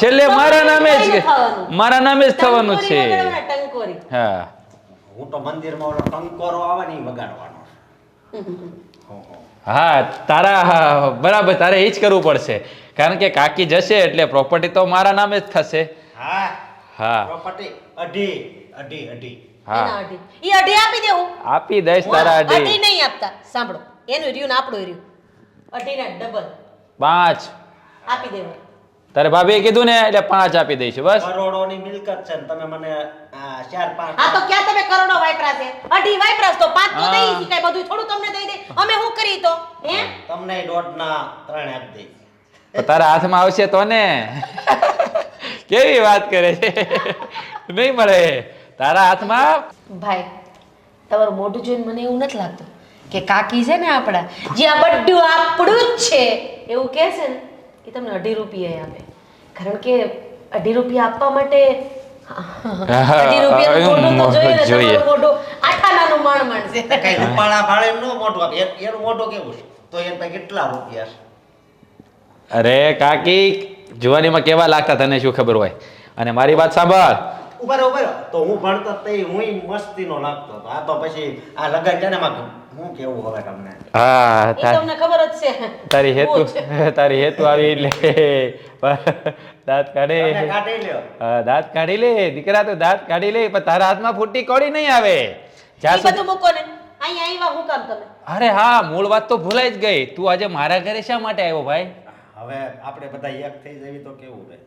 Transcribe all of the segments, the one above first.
છેલ્લે મારા નામે જ મારા નામે જ થવાનું છે. હા. હું તો મંદિરમાં ઓલો ટંકોરો આવે ને વગાડવાનો હો, હો. હા તારા બરાબર તારે એ જ કરવું પડશે. કારણ કે કાકી જશે એટલે પ્રોપર્ટી તો મારા નામે જ થશે. હા. હા. પ્રોપર્ટી અઢી અઢી અઢી. હા. અઢી. ઈ અઢી આપી દેવું આપી દઈશ તારા અઢી અઢી. નહીં આપતા. સાંભળો. એનું રહ્યું ને આપણું રહ્યું. અઢીના ડબલ પાંચ. આપી દેવા તારે ભાભીએ કીધું ને એટલે પાંચ આપી દઈશ બસ. કરોડોની મિલકત છે ને તમે મને આ ચાર પાંચ હા તો ક્યાં તમે કરોડો વાપરા છે? અઢી વાપરાશ તો પાંચ તો હા. દઈ શકાય બધું થોડું તમને દઈ દે. અમે શું કરી તો? હે? તમને દોઢ ના ત્રણ આપી દઈશ. તો તારા હાથમાં આવશે તો ને. કેવી વાત કરે છે? નહીં મળે. તારા હાથમાં? ભાઈ તમારું મોઢું જોઈને મને એવું નથી લાગતું કે કાકી છે ને આપણા જે આ બધું આપણું જ છે. એવું કહે છે ને? એ તમને અઢી રૂપિયા આપે. કારણ કે અઢી રૂપિયા આપવા માટે અઢી રૂપિયાનું મોઢું તો જોઈએ ને જોઈએ. તમારું માણ માણ કઈ રૂપાળા ભાડે નો મોટું આપે. એનું મોટું કેવું છે? તો એન પાસે કેટલા રૂપિયા છે? અરે કાકી જુવાનીમાં કેવા લાગતા તને શું ખબર હોય? અને મારી વાત સાંભળ. ઊભા રહો, ઊભા તો હું ભણતો તો હું મસ્તીનો લાગતો હતો. આ તો પછી આ લગન છે ને હું કેવું હવે તમને? હા તમને ખબર જ છે. તારી હેતુ તારી હેતુ આવી એટલે દાંત કાઢે. લ્યો. દાંત કાઢી લે. દીકરા તો દાંત કાઢી લે પણ તારા હાથમાં ફૂટી કોડી નહીં આવે. જ્યાં બધું મૂકો ને. અહીંયા આવ્યા હું કામ તમે? અરે હા મૂળ વાત તો ભૂલાઈ જ ગઈ. તું આજે મારા ઘરે શા માટે આવ્યો ભાઈ? હવે આપણે બધા એક થઈ જવી તો કેવું રહે?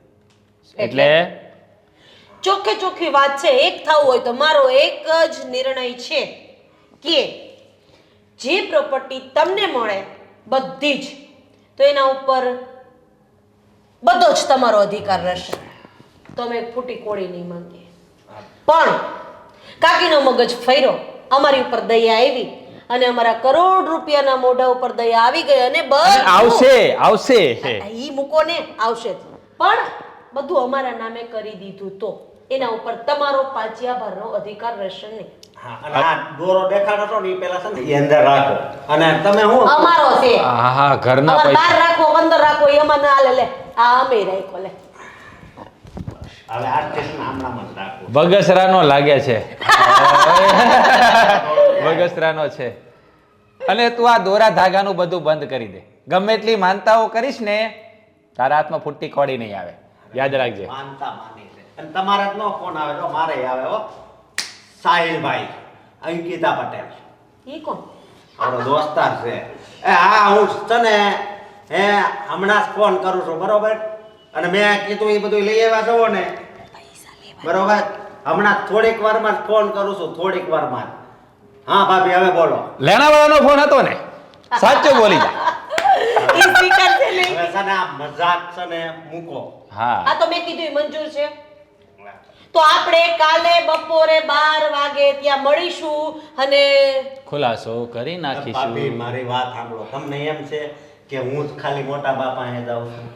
એટલે? ચોખ્ખે ચોખ્ખી વાત છે. એક થવું હોય તો મારો એક જ નિર્ણય છે કે જે પ્રોપર્ટી તમને મળે બધી જ તો એના ઉપર બધો જ તમારો અધિકાર રહેશે. તમે ફૂટી કોળી નહીં માંગીએ પણ કાકીનો મગજ ફર્યો અમારી ઉપર દયા આવી અને અમારા કરોડ રૂપિયાના મોઢા ઉપર દયા આવી ગઈ અને બસ આવશે આવશે ઈ મૂકો ને આવશે પણ બધું અમારા નામે કરી દીધું તો એના ઉપર તમારો પાચ્યા ભરનો અધિકાર રહેશે નહીં. દોરો દેખાડો ને પેલા છે ને એ અંદર રાખો. અને તમે હું અમારો છે. હા હા ઘરના અમારે બાર રાખો અંદર રાખો એ ના હાલે. લે આ અમે રાખો લે. હવે આ સ્ટેશન હમણાં જ રાખો. બગસરાનો લાગે છે. બગસરાનો છે. અને તું આ દોરા ધાગાનું બધું બંધ કરી દે. ગમે એટલી માનતાઓ કરીશ ને તારા હાથમાં ફૂટી કોડી નહીં આવે. યાદ રાખજે. માનતા માની છે અને તમારે નો ફોન આવે તો મારે આવે હો. સાહિલભાઈ અંકિતા પટેલ. ઈ કોણ? આપણો દોસ્તાર છે. એ હા હું છે ને હે હમણાં જ ફોન કરું છું બરોબર? અને મેં કીધું એ બધું લઈ આવ્યા છો ને. બરોબર? હમણાં થોડીક વારમાં જ ફોન કરું છું થોડીક વારમાં હા ભાભી હવે બોલો. લેણાવાળાનો ફોન હતો ને? સાચો બોલી જા. ઈ હવે છે ને આ મજાક છે ને મૂકો. હા. આ તો મેં કીધું એ મંજૂર છે. તો આપણે કાલે બપોરે 12 વાગે ત્યાં મળીશું અને ખુલાસો કરી ભાભી નાખીશું મારી વાત સાંભળો. તમને એમ છે કે હું જ ખાલી મોટા બાપા અહીંયા જાઉં છું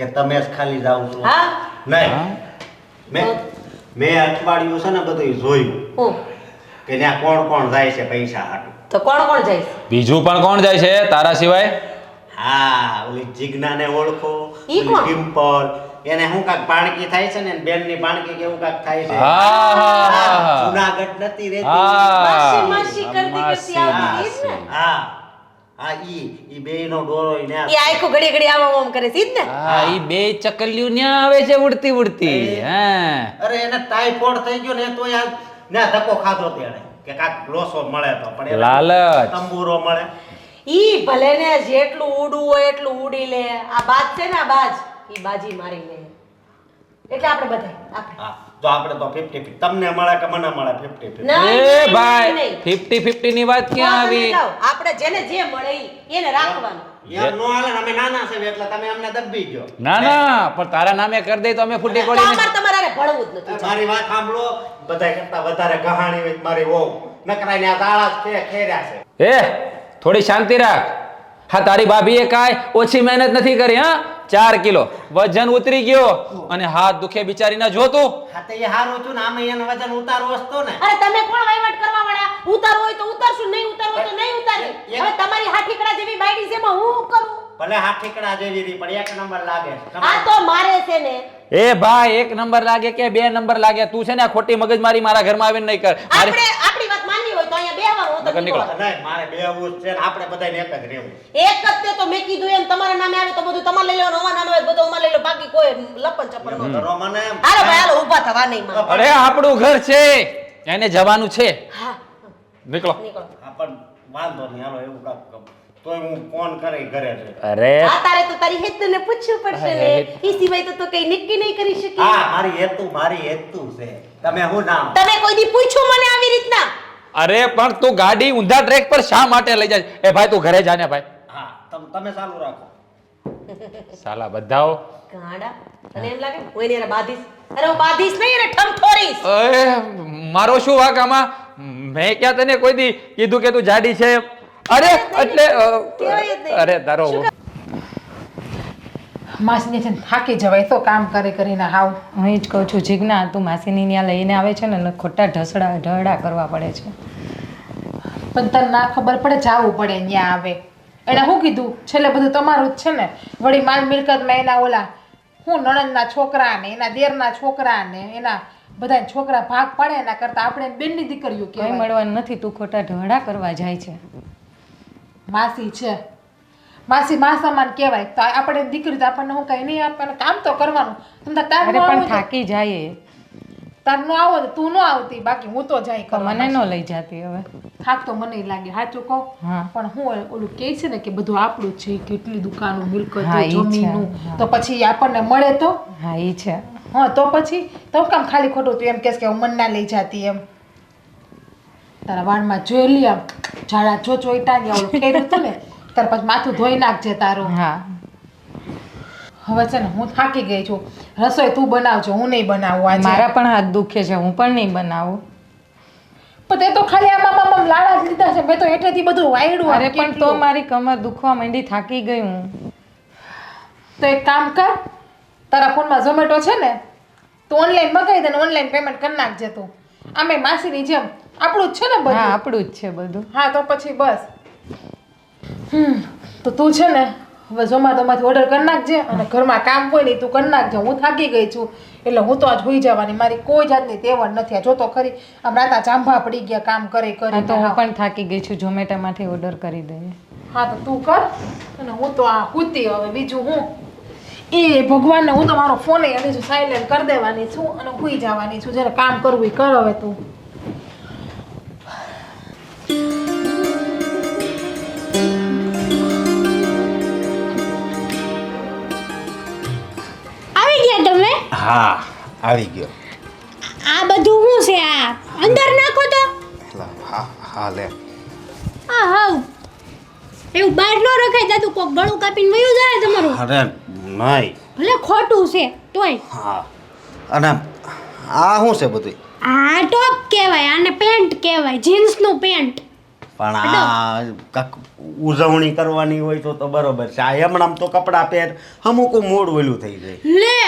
કે તમે જ ખાલી જાવ છો? હા. નહીં. હા? મેં મેં અઠવાડિયું છે ને બધું જોયું કે ત્યાં કોણ કોણ જાય છે પૈસા હાટું. તો કોણ કોણ જાય બીજું પણ કોણ જાય છે? તારા સિવાય? હા ઓલી જીજ્ઞાને ઓળખો ઈ ઓલી કોણ? પિમ્પલ એને હું કાક પાણકી થાય છે ને બેનની પાણકી કેવું કાક થાય છે. હા, હા, હા, હા. જુનાગઢ નથી રહેતી. માસી, માસી કરતી કરતી આવતી ને. હા હા. ઈ ઈ નો ડોરો ઈ ન્યા એ આખું ઘડી ઘડી આમ આમ કરે છે ને? હા ઈ બે ચકલિયું ન્યા આવે છે ઉડતી ઉડતી. હા. અરે એને ટાઈફોઈડ થઈ ગયો ને તો યાર ના ધક્કો ખાધો તેણે. કે કાક લોસો મળે તો પણ લાલચ. તંબુરો મળે. ઈ ભલે ને જેટલું ઉડવું હોય એટલું ઉડી લે. આ બાજ છે ને આ બાજ? ઈ બાજી મારી લે એટલે આપણે બધા આપણે. હા તો આપણે તો 50 તમને મળે કે મને મળે 50 50 ના, એ ભાઈ નહીં. ફિફ્ટી ફિફ્ટી ની વાત ક્યાં આવી? આપણે જેને જે મળે એને રાખવાનું. યાર નો હાલે અમે નાના છે એટલે તમે અમને દબી ગયો. ના ના પણ તારા નામે કરી દે તો અમે ફૂટી પડી અમારે તમારે હારે જ નથી. મારી વાત સાંભળો. બધા કરતા વધારે કહાણી મારી વહુ નકરા ને આ દાળા ખેર્યા છે. એ થોડી શાંતિ રાખ. હા તારી ભાભીએ કાંઈ ઓછી મહેનત નથી કરી હા? ચાર કિલો. વજન ઉતરી ગયો અને હાથ દુખે બિચારીના જોતું. હા તો હારું છું ને આમે એનું વજન ઉતારવો હતો ને. અરે તમે કોણ વહીવટ કરવા વાળા? ઉતારવું હોય તો ઉતારશું નહીં ઉતારવું હોય તો નહીં ઉતારી. હવે તમારી હાથીકડા જેવી બાયડી છે હું કરું? ભલે હા ઠીકડા જેવી પણ એક નંબર લાગે હા આ તો મારે છે ને એ ભાઈ એક નંબર લાગે કે બે નંબર લાગે? તું છે ને આ ખોટી મગજમારી મારા ઘરમાં આવીને નહીં કર. આપણે આપણી વાત માનવી હોય તો અહીંયા બેહવાનું તો નીકળો. નહીં મારે બે આવું છે ને આપણે બધાને એક જ રહેવું. એક જ તે તો મેં કીધું એમ તમારા નામે આવે તો બધું તમારે લઈ લેવાનું અમારા નામે આવે બધું અમારે લઈ લો. બાકી કોઈ લપન ચપન નો ધરો મને. હાલો ભાઈ હાલો ઊભા થવા નહીં માં. અરે આપણું ઘર છે. એને જવાનું છે. હા. નીકળો. નીકળો. આપણ વાંધો નહીં હાલો એવું કરો. તોય હું ફોન કરી ઘરે છે. અરે. આ તારે તો તારી હેતુને પૂછવું પડશે ને એ સિવાય તો તો કઈ નક્કી નહીં કરી શકી. હા મારી હેતુ મારી હેતુ છે. તમે હું નામ? તમે કોઈ દી પૂછ્યું મને આવી રીતના. અરે પણ તું ગાડી ઊંધા ટ્રેક પર શા માટે લઈ જાય? એ ભાઈ તું ઘરે જાને ભાઈ. હા તમ તમે ચાલુ રાખો. સાલા બધાઓ. ગાડા. તને એમ લાગે? હું એની હારે અરે હું બાંધીશ નહીં એને ઠમઠોરીશ. અરે મારો શું વાક આમાં? મેં ક્યાં તને કોઈ દી કીધું કે તું જાડી છે? અરે એટલે. અરે તારો માસીને છે થાકી જવાય તો કામ કરી કરીને હાવ. હું એ જ કહું છું જીજ્ઞા તું માસીની ત્યાં લઈને આવે છે ને એટલે ખોટા ઢસડા ઢળડા કરવા પડે છે. પણ તને ના ખબર પડે જવું પડે ત્યાં આવે. એણે શું કીધું? છેલ્લે બધું તમારું જ છે ને. વળી માલ મિલકતમાં એના ઓલા હું નણંદના છોકરા ને એના દેરના છોકરા ને એના બધા છોકરા ભાગ પાડે એના કરતા આપણે બેનની દીકરીઓ કે કહેવાય. મળવાનું નથી તું ખોટા ઢળડા કરવા જાય છે. માસી છે. માસી મા સમાન કહેવાય. તો આપણે દીકરી તો આપણને હું કઈ નહીં આપવાનું કામ તો કરવાનું. તમને તાર અરે પણ થાકી જાય તાર નો આવો તું નો આવતી બાકી હું તો જાય તો મને ન લઈ જાતી હવે. થાક તો મને લાગે સાચું કહું? પણ હું ઓલું કહે છે ને કે બધું આપણું જ છે કેટલી દુકાનો મિલકત. જમીનું તો પછી આપણને મળે તો? હા એ છે. હા તો પછી? તો કામ ખાલી ખોટું તું એમ કહેશ કે હું મન ના લઈ જાતી એમ. તારા વાળમાં જોઈ લી આમ ઝાડા જો જોઈતા ને ઓલું કર્યું હતું ને તાર પછી માથું ધોઈ નાખજે તારું. હા. હવે છે ને હું થાકી ગઈ છું. રસોઈ તું બનાવજો હું નહીં બનાવું આજે. મારા પણ હાથ દુખે છે હું પણ નહીં બનાવું. પણ તે તો ખાલી આમાં મામા લાડા જ લીધા છે મેં તો એટલેથી બધું વાયડું અરે પણ તો મારી કમર દુખવા માંડી થાકી ગઈ હું. તો એક કામ કર તારા ફોનમાં ઝોમેટો છે ને તું ઓનલાઈન મગાવી દે ને ઓનલાઈન પેમેન્ટ કરી નાખજે તું. આમે માસીની જેમ. આપણું જ છે ને હા બધું આપણું જ છે બધું. હા તો પછી બસ. હમ તો તું છે ને હવે ઝોમેટોમાંથી ઓર્ડર કરી નાખજે અને ઘરમાં કામ હોય નહીં તું કરી નાખજે. હું થાકી ગઈ છું એટલે હું તો આજ હોઈ જવાની. મારી કોઈ જાતની તેવડ નથી. આ જો તો ખરી આમ રાતા ચાંભા પડી ગયા કામ કરે કરે તો હું પણ થાકી ગઈ છું. ઝોમેટોમાંથી ઓર્ડર કરી દઈએ. હા તો તું કર અને હું તો આ કૂતી હવે. બીજું હું? એ ભગવાનને હું તમારો ફોન અને છું સાયલેન્ટ કરી દેવાની છું અને હુઈ જવાની છું. જ્યારે કામ કરવું એ કર હવે તું. આવી ગયા તમે? હા આવી ગયો. આ બધું શું છે આ? અંદર નાખો તો. હા હા લે. આ હા એવું બહાર ન રખાય જાતું કોક ગળું કાપીને વયું જાય તમારું. અરે નહીં ભલે ખોટું છે તોય. હા. અને આ શું છે બધું આ ટોપ કહેવાય આને પેન્ટ કહેવાય જીન્સનું પેન્ટ. પણ આ કાંક ઉજવણી કરવાની હોય તો તો બરોબર છે. આ હમણાં તો કપડાં પહેર અમુક મોડ ઓલું થઈ જાય. લે!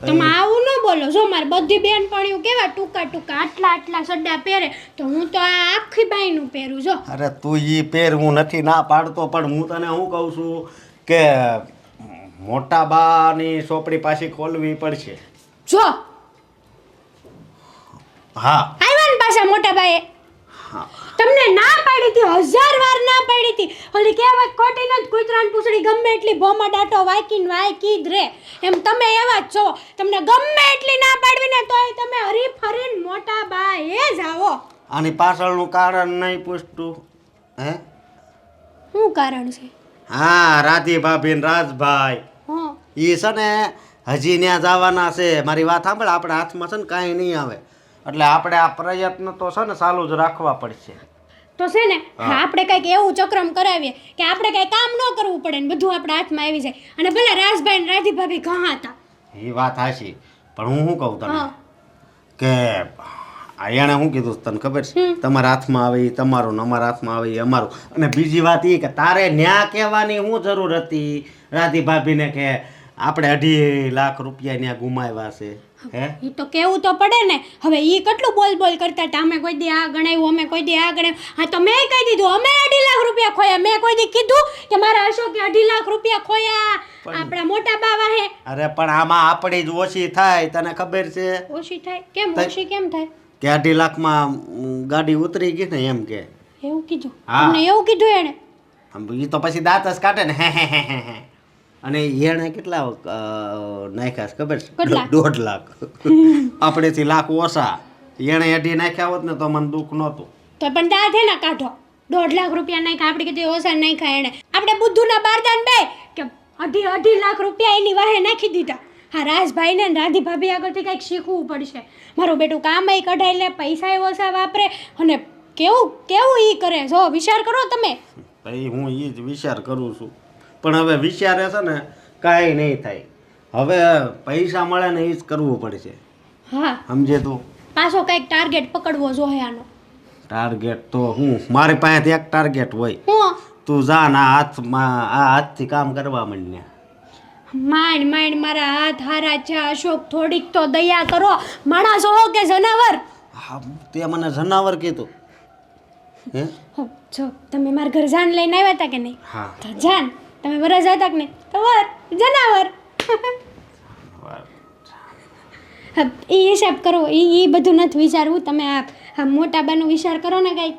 તમે આવું ન બોલો. જો મારે બધી બેનપણીઓ કેવા ટૂંકા ટૂંકા આટલા આટલા સડ્ડા પહેરે તો હું તો આ આખી બાઈનું પહેરું જો. અરે તું એ પહેર હું નથી ના પાડતો પણ હું તને શું કહું છું કે મોટા બાની સોપડી પાછી ખોલવી પડશે. જો. હા. આવ્યા ને પાછા મોટા બાએ તમને ના પાડી હતી હજાર વાર ના પાડી હતી. ઓલી કહેવત ખોટી નથી કૂતરાની પૂછડી ગમે એટલી ભોમાં ડાટો વાયકીને વાયકી જ રે. એમ તમે એવા જ છો. તમને ગમે એટલી ના પાડવી ને તોય તમે હરી ફરીને મોટા બા એ જ આવો. આની પાછળનું કારણ નહીં પૂછતું. હે? શું કારણ છે? હા રાધી ભાભી ને રાજભાઈ. હા. એ છે ને હજી ત્યાં જવાના છે. મારી વાત સાંભળ આપણા હાથમાં છે ને કાંઈ નહીં આવે. એટલે આપણે આ પ્રયત્ન તો છે ને ચાલુ જ રાખવા પડશે. તો છે ને આપણે કંઈક એવું ચક્રમ કરાવીએ કે આપણે કઈ કામ ન કરવું પડે ને બધું આપણા હાથમાં આવી જાય. અને ભલે રાજભાઈ ને રાધી ભાભી ઘણા હતા. એ વાત હાશી પણ હું શું કહું તને કે આ શું કીધું તને ખબર છે? તમારા હાથમાં આવે એ તમારું ને અમારા હાથમાં આવે એ અમારું. અને બીજી વાત એ કે તારે ન્યા કહેવાની શું જરૂર હતી? રાધી ભાભીને કે આપણે અઢી લાખ રૂપિયા ત્યાં ગુમાવ્યા છે. હે? એ તો કેવું તો પડે ને. હવે એ કેટલું બોલ બોલ કરતા હતા? અમે કોઈ દી આ ગણાવ્યું અમે કોઈ દી આ ગણાવ્યું. હા તો મેં કહી દીધું અમે અઢી લાખ રૂપિયા ખોયા. મેં કોઈ દી કીધું કે મારા અશોકે અઢી લાખ રૂપિયા ખોયા. આપણા મોટા બાવા હે. અરે પણ આમાં આપણી જ ઓછી થાય તને ખબર છે? ઓછી થાય? કેમ. ઓછી કેમ થાય? કે અઢી લાખમાં માં ગાડી ઉતરી ગઈ ને એમ કે. એવું કીધું? હા. તમને એવું કીધું એણે? એ તો પછી દાંત જ કાઢે ને હે હે હે હે હે. અને એણે કેટલા નાખ્યા છે ખબર છે? દોઢ લાખ. આપણેથી લાખ. ઓછા. એણે અઢી નાખ્યા હોત ને તો મને દુઃખ નહોતું. તો પણ દાંત હે ને કાઢો. દોઢ લાખ રૂપિયા નાખ્યા. આપણે કીધું ઓછા નાખ્યા એણે. આપણે બુદ્ધુના બારદાન બે કે અઢી અઢી લાખ રૂપિયા એની વાહે નાખી દીધા. હા રાજભાઈને ને રાધી ભાભી આગળથી કંઈક શીખવું પડશે. મારું બેટું કામ એ કઢાઈ લે પૈસા એ ઓછા વાપરે અને કેવું કેવું ઈ કરે? જો વિચાર કરો તમે. ભાઈ હું એ જ વિચાર કરું છું. પણ હવે વિચારે છે ને કાંઈ નહીં થાય. હવે પૈસા મળે ને એ જ કરવું પડશે. હા. સમજે તો? પાછો કંઈક ટાર્ગેટ પકડવો જોઈએ આનો ટાર્ગેટ તો હું મારી પાસેથી એક ટાર્ગેટ હોય. તું જા ને આ હાથમાં આ હાથથી કામ કરવા માંડ ને. માંડ માંડ મારા હાથ હારા છે અશોક થોડીક તો દયા કરો. માણસ હો કે જનાવર? હા તે મને જનાવર કીધું હે? જો તમે મારા ઘર જાન લઈને આવ્યા હતા કે નહીં? હા. તો જાન તમે વરસ હતા કે નહીં? તો વર જનાવર. એ હિસાબ કરો એ એ બધું નથી વિચારવું. તમે આ આ મોટા બાનો વિચાર કરો ને કાંઈક.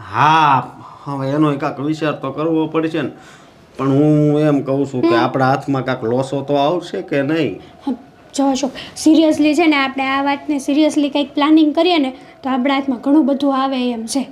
હા હવે એનો કાંક વિચાર તો કરવો પડશે ને. પણ હું એમ કહું છું કે આપણા હાથમાં કાંક લોસો તો આવશે કે નહીં? જો અશોક સિરિયસલી છે ને આપણે આ વાતને સિરિયસલી કંઈક પ્લાનિંગ કરીએ ને તો આપણા હાથમાં ઘણું બધું આવે એમ છે.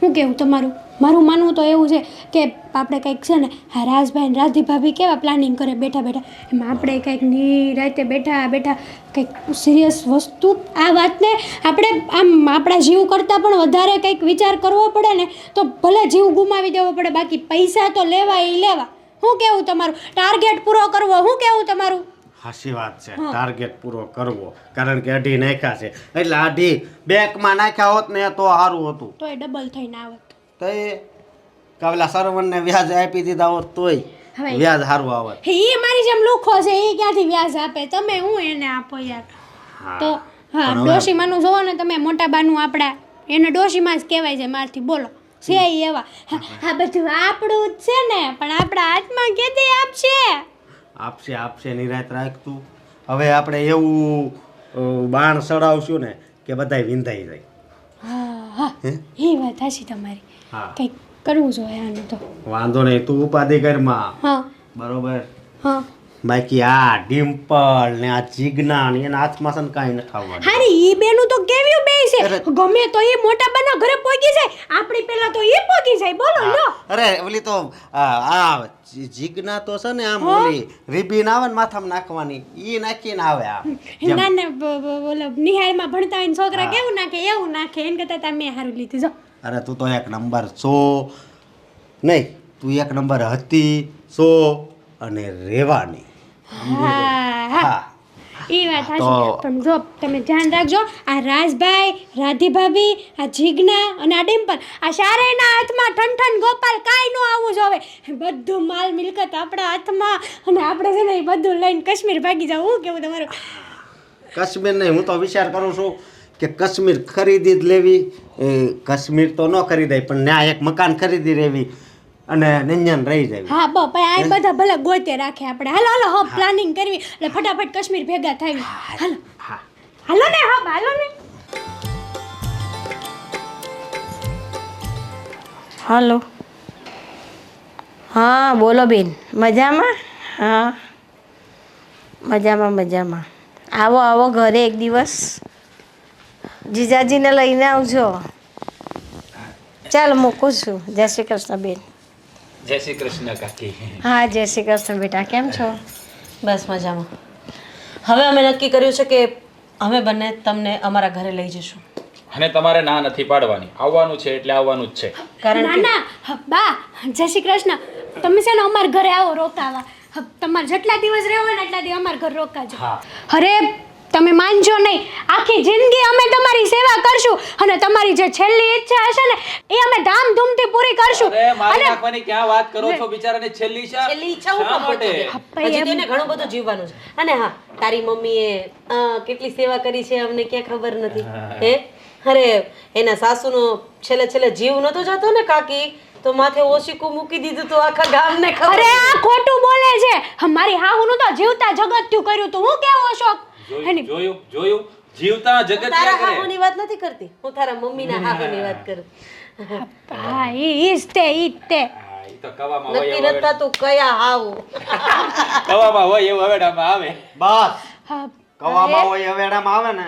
શું કેવું તમારું? મારું માનવું તો એવું છે કે આપણે કંઈક છે ને, હા, રાજભાઈ ને રાધી ભાભી કેવા પ્લાનિંગ કરે બેઠા બેઠા? એમાં આપણે કંઈક નિરાતે બેઠા બેઠા કંઈક સિરિયસ વસ્તુ, આ વાતને આપણે આમ આપણા જીવ કરતાં પણ વધારે કંઈક વિચાર કરવો પડે ને, તો ભલે જીવ ગુમાવી દેવો પડે, બાકી પૈસા તો લેવા એ લેવા. શું કેવું તમારું? ટાર્ગેટ પૂરો કરવો શું કેવું તમારું? હાસી વાત છે. ટાર્ગેટ પૂરો કરવો. કારણ કે અઢી નાખ્યા છે. એટલે અઢી બેંકમાં નાખ્યા હોત ને તો સારું હતું. તોય ડબલ થઈને આવત. તો એ કાવલા સરવણને વ્યાજ આપી દીધા હોત તોય વ્યાજ સારું આવત. એ મારી જેમ લુખો છે એ ક્યાંથી વ્યાજ આપે? તમે હું એને આપો યાર? તો હા ડોશીમાનું જોવો ને તમે મોટા બાનું આપડા એને ડોશીમાં જ કહેવાય છે મારથી બોલો. છે એવા. હા, આ બધું આપણું જ છે ને પણ આપણા હાથમાં કેદી આપશે? આપશે આપશે નિરાત રાખતું. હવે આપણે એવું બાણ ચડાવશું ને કે બધા વિંધાઈ જાય. હા એ વાત હાચી તમારી. હા. કંઈક કરવું જોઈએ આનું તો. વાંધો નહીં તું ઉપાધિ ઘરમાં હા. બરોબર? હા. બાકી આ ડિમ્પલ ને આ જીજ્ઞા ને એના હાથમાં છે ને કાંઈ નથી આવવાનું અરે એ બેનું તો કેવ્યું બે અરે. ગમે તો એ મોટા બાના ઘરે પહોંચી જાય. આપણી પહેલા તો એ પહોંચી જાય. બોલો લો. અરે ઓલી તો આ જીગના તો છે ને આમ ઓલી રીબીન આવે ને માથામાં નાખવાની. ઈ નાખીને આવે આમ. ના ના ઓલો નિહાળમાં ભણતા હોય ને છોકરા કેવું નાખે એવું નાખે. એને કરતા તમે હારું લીધી. જો. અરે તું તો એક નંબર છો. નહીં તું એક નંબર હતી છો અને રહેવાની હા હા. હા. એ વાત સાચી પણ જો તમે ધ્યાન રાખજો આ રાજભાઈ રાધી ભાભી આ જીજ્ઞા અને આ ડિમ્પલ આ શારેના હાથમાં ઠન ગોપાલ કાંઈ ન આવવું જોવે. બધું માલ મિલકત આપણા હાથમાં અને આપણે છે ને એ બધું લઈને કાશ્મીર ભાગી જાવ. હું કેવું તમારું? કાશ્મીર નહીં હું તો વિચાર કરું છું કે કાશ્મીર ખરીદી જ લેવી. કાશ્મીર તો ન ખરીદાય પણ ત્યાં એક મકાન ખરીદી લેવી. અને નંજન રહી જાય. હા બ ભાઈ આ બધા ભલે ગોતે રાખે આપણે. હાલો હાલો હો પ્લાનિંગ કરવી. એટલે ફટાફટ કાશ્મીર ભેગા થાય. હાલો. હા. હાલો ને હા હાલો ને. હાલો. હા બોલો બેન. મજામાં? હા. મજામાં મજામાં. આવો આવો ઘરે એક દિવસ. જીજાજીને લઈને આવજો. ચાલ મૂકું છું. જય શ્રી કૃષ્ણ બેન. જય શ્રી કૃષ્ણ કાકી. હા જય શ્રી કૃષ્ણ બેટા કેમ છો? બસ મજામાં. હવે અમે નક્કી કર્યું છે કે અમે બંને તમને અમારા ઘરે લઈ જઈશું. અને તમારે ના નથી પાડવાની. આવવાનું છે એટલે આવવાનું જ છે. કારણ ના કે ના હ, બા જય શ્રી કૃષ્ણ. તમે છે ને અમારા ઘરે આવો રોકાવા. તમારે જેટલા દિવસ રહેવો ને એટલા દિવસ અમારા ઘર રોકાજો. હા. અરે તમે માનજો નહીં. આખી જિંદગી અમે તમારી સેવા કરશું અને તમારી જે છેલ્લી ઈચ્છા હશે ને એ અમે ધામધૂમથી પૂરી કરશું. અરે મારી નાખવાની ક્યાં વાત કરો છો? બિચારાની છેલ્લી ઈચ્છા? છેલ્લી ઈચ્છા હું માટે? હજી તેને ઘણું બધું જીવવાનું છે. અને હા તારી મમ્મીએ કેટલી સેવા કરી છે અમને ક્યાં ખબર નથી. હે. અરે એના સાસુનો છેલ્લે છેલ્લે જીવ નતો જતો ને કાકી તો માથે ઓશીકું મૂકી દીધું તો આખા ગામને ખબર અરે આ ખોટું બોલે છે. મારી હાહુનું તો જીવતા જગત થયું કર્યું તું. હું કેવો અશોક જોયું જોયું જોયું. જીવતા જગત તારા હાહુની વાત નથી કરતી. હું તારા મમ્મીના હાહુની વાત કરું. હા ઈ ઈ તે ઈ તે. તો કવામાં હોય નક્કી નતા તું કયા હાવ કવામાં હોય એવું હવેડામાં આવે. બસ. કવામાં હોય હવેડામાં આવે ને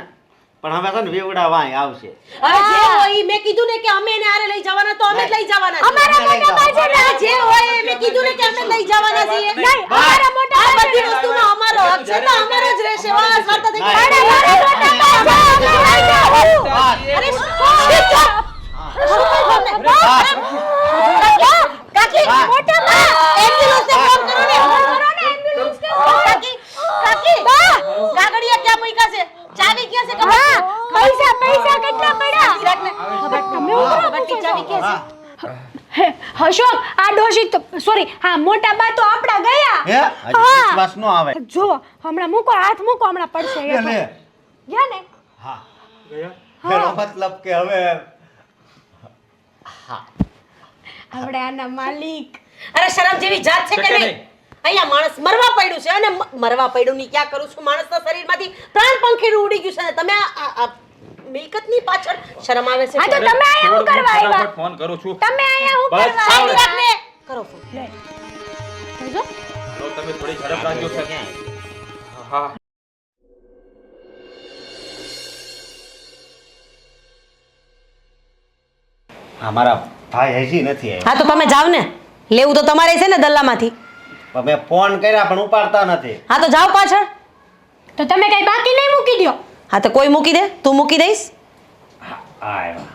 પણ હવે છે ને વેવડા વાય આવશે. હવે જે હોય મેં કીધું ને કે અમે એને આરે લઈ જવાના તો અમે જ લઈ જવાના છે અમારા મોટા ભાઈ છે ને, જે હોય એ મેં કીધું ને કે અમે લઈ જવાના છીએ. નહીં અમારા મોટા આ બધી વસ્તુનો અમારો હક છે તો અમારો જ રહેશે. વાસ સ્વાર્થ થઈ ના, અરે મારા મોટા ભાઈ. અરે કાકી મોટા બા એમ્બ્યુલન્સને ફોન કરો ને કરો ને એમ્બ્યુલન્સને કાકી કાકી કાગળિયા ક્યાં મૂક્યા છે ચાવી ક્યાં છે ખબર હા, પૈસા પૈસા કેટલા પડ્યા રાખને તમે ઉતરો ચાવી ક્યાં છે હે, અશોક આ ડોશી તો સોરી હા મોટા બા તો આપડા ગયા. હે? હજી વિશ્વાસ નો આવે. જો હમણાં મૂકો હાથ મૂકો હમણાં પડશે એ લે, ગયા ને? હા. એનો મતલબ કે હવે આપણે આના માલિક. અરે શરમ જેવી જાત છે કે નહીં? અહીંયા માણસ મરવા પડ્યું છે અને મરવા પડ્યું ની ક્યાં કરું છું? માણસના શરીરમાંથી પ્રાણ પંખીડું ઉડી ગયું છે તમે આ- ની મિલકતની પાછળ શરમ આવે છે? હા તો તમે અહીંયા હું કરવા આવ્યા? ફોન કરું છું. તમે અહીંયા હું કરવા આવ્યા? કરો ફોન. જોજો. તમે થોડી ઝડપ રાખજો સર હા. અમારા ભાઈ હજી નથી આવ્યા. હા તો તમે જાવ ને. લેવું તો તમારે છે ને દલ્લામાંથી. પણ ફોન કર્યા પણ ઉપાડતા નથી. હા તો જાઓ પાછળ. તો તમે કઈ બાકી નહીં મૂકી દ્યો. હા તો કોઈ મૂકી દે. તું મૂકી દઈશ. આવ્યા.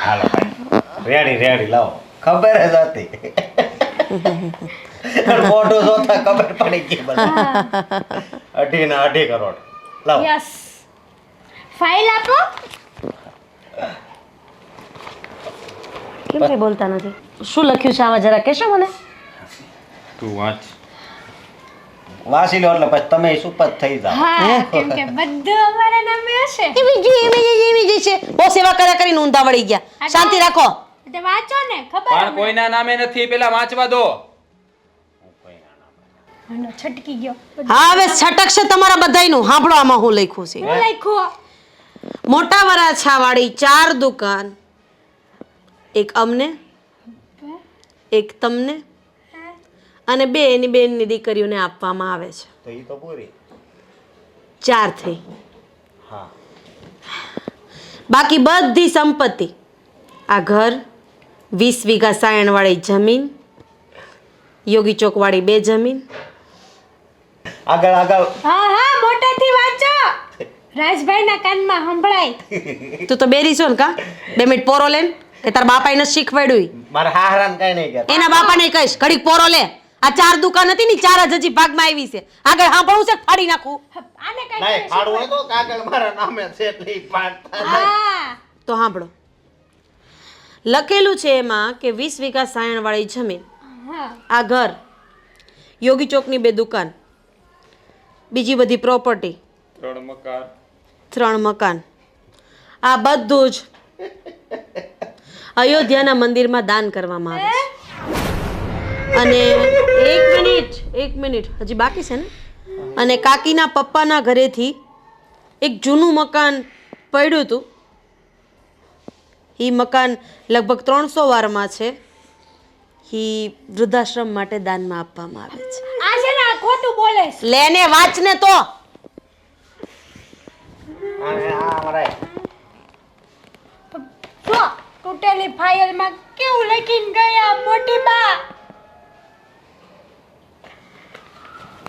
હાલો ભાઈ. રેડી રેડી લાવો. ખબર જ હતી. મોટું જોતા ખબર પડી ગઈ બધું અઢી ને અઢી કરોડ. લાવો. યસ. ફાઇલ આપો. કેમ કઈ બોલતા નથી? શું લખ્યું છે આમાં? જરા કહેશો મને. તું વાંચ. વાસી લો એટલે પછી તમે સુપત થઈ જાવ હા કેમ કે બધું અમારા નામે હશે. એવી જે એવી જે એવી જે છે. બહુ સેવા કર્યા કરીને ઊંધા વળી ગયા. શાંતિ રાખો. તે વાંચો ને ખબર પણ કોઈના નામે નથી પેલા વાંચવા દો. આનો છટકી ગયો. હા હવે છટક છે તમારા બધાયનું. સાંભળો આમાં હું લખ્યું છે. હું લખ્યું? મોટા વરાછા વાળી ચાર દુકાન. એક અમને એક તમને અને બે એની બેનની દીકરીઓને આપવામાં આવે છે. તો ઈ તો પૂરી. ચાર થઈ. હા. બાકી બધી સંપત્તિ આ ઘર વીસ વીઘા સાયણવાળી જમીન યોગી ચોકવાળી બે જમીન. આગળ આગળ. હા હા મોટેથી વાંચો. રાજભાઈના કાનમાં સંભળાય. તું તો બેરી છો ને કા? બે મિનિટ પોરો લે કે તાર બાપાએ ન શીખવાડ્યું. મારા હાહરાને કઈ નહીં કહેતા. એના બાપાને કહીશ ઘડીક પોરો લે. આ ચાર દુકાન હતી ને ચાર જ હજી ભાગમાં આવી છે. આગળ સાંભળવું છે ફાડી નાખું આને કઈ નહીં ફાડવું હોય તો કાગળ મારા નામે છે એટલે પાડતા તો સાંભળો લખેલું છે એમાં કે વીસ વીઘા સાયણવાળી જમીન. આ ઘર યોગી ચોકની બે દુકાન બીજી બધી પ્રોપર્ટી ત્રણ મકાન. ત્રણ મકાન. આ બધું જ અયોધ્યાના મંદિરમાં દાન કરવામાં આવે છે. અને એક મિનિટ એક મિનિટ હજી બાકી છે ને? અને કાકીના પપ્પાના ઘરેથી એક જૂનું મકાન પડ્યું હતું. એ મકાન લગભગ ત્રણસો વારમાં છે. એ વૃદ્ધાશ્રમ માટે દાનમાં આપવામાં આવે છે. આ છે ને આ ખોટું બોલે છે. લેને વાંચને તો. તૂટેલી ફાઇલમાં જો તૂટેલી ફાઇલમાં કેવું લખીને ગયા મોટી બા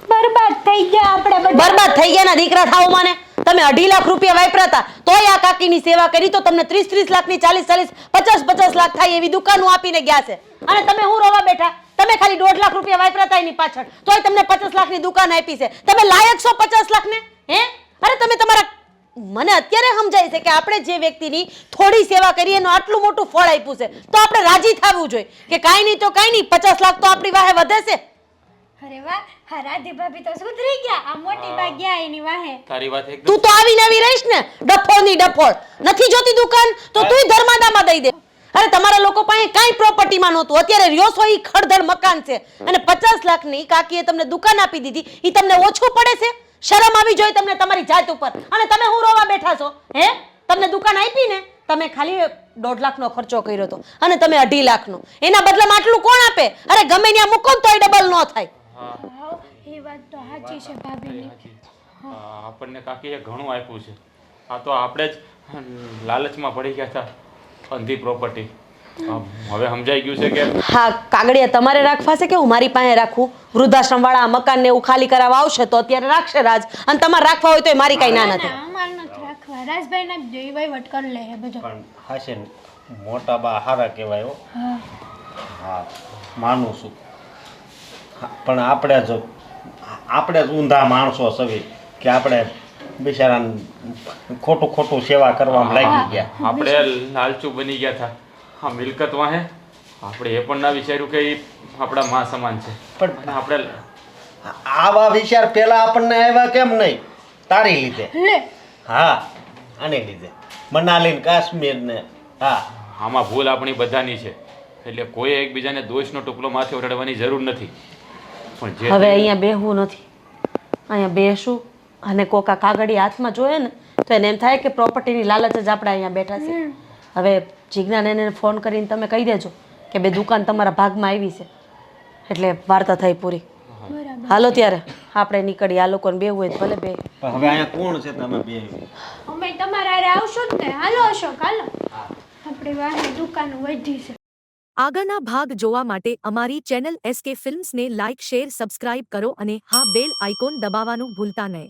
બરબાદ થઈ ગયા આપણે બરબાદ થઈ ગયા ના દીકરા થાવ મને તમે અઢી લાખ રૂપિયા વાપરાતા તોય આ કાકીની સેવા કરી તો તમને ત્રીસ ત્રીસ લાખની ચાલીસ ચાલીસ પચાસ પચાસ લાખ થાય એવી દુકાનો આપીને ગયા છે. અને તમે હું રોવા બેઠા? તમે ખાલી દોઢ લાખ રૂપિયા વાપરાતા એની પાછળ, તોય તમને પચાસ લાખની દુકાન આપી છે. તમે લાયક છો પચાસ લાખને? હે? અરે તમે તમારા મને અત્યારે સમજાય છે કે આપણે જે વ્યક્તિની થોડી સેવા કરીએ એનું આટલું મોટું ફળ આપ્યું છે, તો આપણે રાજી થવું જોઈએ. કે કાંઈ નહીં તો કાંઈ નહીં, પચાસ લાખ તો આપણી વાહે વધે છે. અરે વાહ હા રાધે ભાભી તો સુધરી ગયા. આ મોટી બા ગયા એની વાહે. તારી વાત એકદમ તું તો આવીને આવી રહીશ ને ડફોળની ડફોળ. નથી જોતી દુકાન તો તું ધર્માદામાં દઈ દે. અરે તમારા લોકો પાસે કાંઈ પ્રોપર્ટીમાં નહોતું. અત્યારે રહ્યો છો ઈ ખડધડ મકાન છે. અને પચાસ લાખની કાકીએ તમને દુકાન આપી દીધી. ઈ તમને ઓછું પડે છે? શરમ આવી જોઈએ તમને તમારી જાત ઉપર. અને તમે હું રોવા બેઠા છો? હે? તમને દુકાન આપી ને? તમે ખાલી દોઢ લાખનો ખર્ચો કર્યો હતો અને તમે અઢી લાખનો. એના બદલામાં આટલું કોણ આપે? અરે ગમે ત્યાં મૂકો ને તોય ડબલ ન થાય. હાવ, એ વાત તો સાચી છે ભાભીની. આપણને કાકીએ ઘણું આપ્યું છે. આ તો આપણે જ લાલચમાં પડી ગયા હતા અંધી પ્રોપર્ટી હવે સમજાઈ ગયું છે કે હા કાગડિયા તમારે રાખવા છે કે હું મારી પાસે રાખું? વૃદ્ધાશ્રમ વાળા મકાનને એવું ખાલી કરાવવા આવશે તો અત્યારે રાખશે રાજ. અને તમારે રાખવા હોય તો મારી કઈ ના નથી ના નથી. રાખવા. રાજભાઈ ના જ વટકર લે એ બધો. પણ હાશે ને, મોટા બા હારા કહેવાય હો. હા. હા માનું છું. હા, પણ આપણે જ આપણે જ ઊંધા માણસો સવી કે આપણે બિચારા ખોટું ખોટું સેવા કરવામાં લાગી ગયા. આપણે લાલચુ બની ગયા હતા. આ મિલકત વાહે. આપણે એ પણ ના વિચાર્યું કે એ આપણા માં સમાન છે. પણ- આપણે આવા વિચાર પેલા આપણને આવ્યા કેમ નહીં? તારી લીધે. હા આને લીધે. મનાલી ને કાશ્મીર ને હા. આમાં ભૂલ આપણી બધાની છે. એટલે કોઈ એકબીજાને દોષનો ટુકડો માથે ઉડાડવાની જરૂર નથી. પણ જે હવે અહીંયા બેહવું નથી. અહીંયા બેસું અને કોકા કાગળી હાથમાં જોઈએ ને તો એને એમ થાય કે પ્રોપર્ટીની લાલચ જ આપણે અહીંયા બેઠા છે હવે જીજ્ઞાને એને ફોન કરીને તમે કહી દેજો કે બે દુકાન તમારા ભાગમાં આવી છે. એટલે વાર્તા થઈ પૂરી. હાલો ત્યારે. આપણે નીકળીએ. આ લોકોને બે હોય તો ભલે બે હવે અહીંયા કોણ છે તમે બે? અમે તમારા આવશો જ ને હાલો અશોક હાલો. આપણે વાહે દુકાન વધી છે. આગળના ભાગ જોવા માટે અમારી ચેનલ એસકે ફિલ્મ્સને લાઇક, શેર, સબસ્ક્રાઇબ કરો અને હા, બેલ આઇકોન દબાવવાનું ભૂલતા નહીં.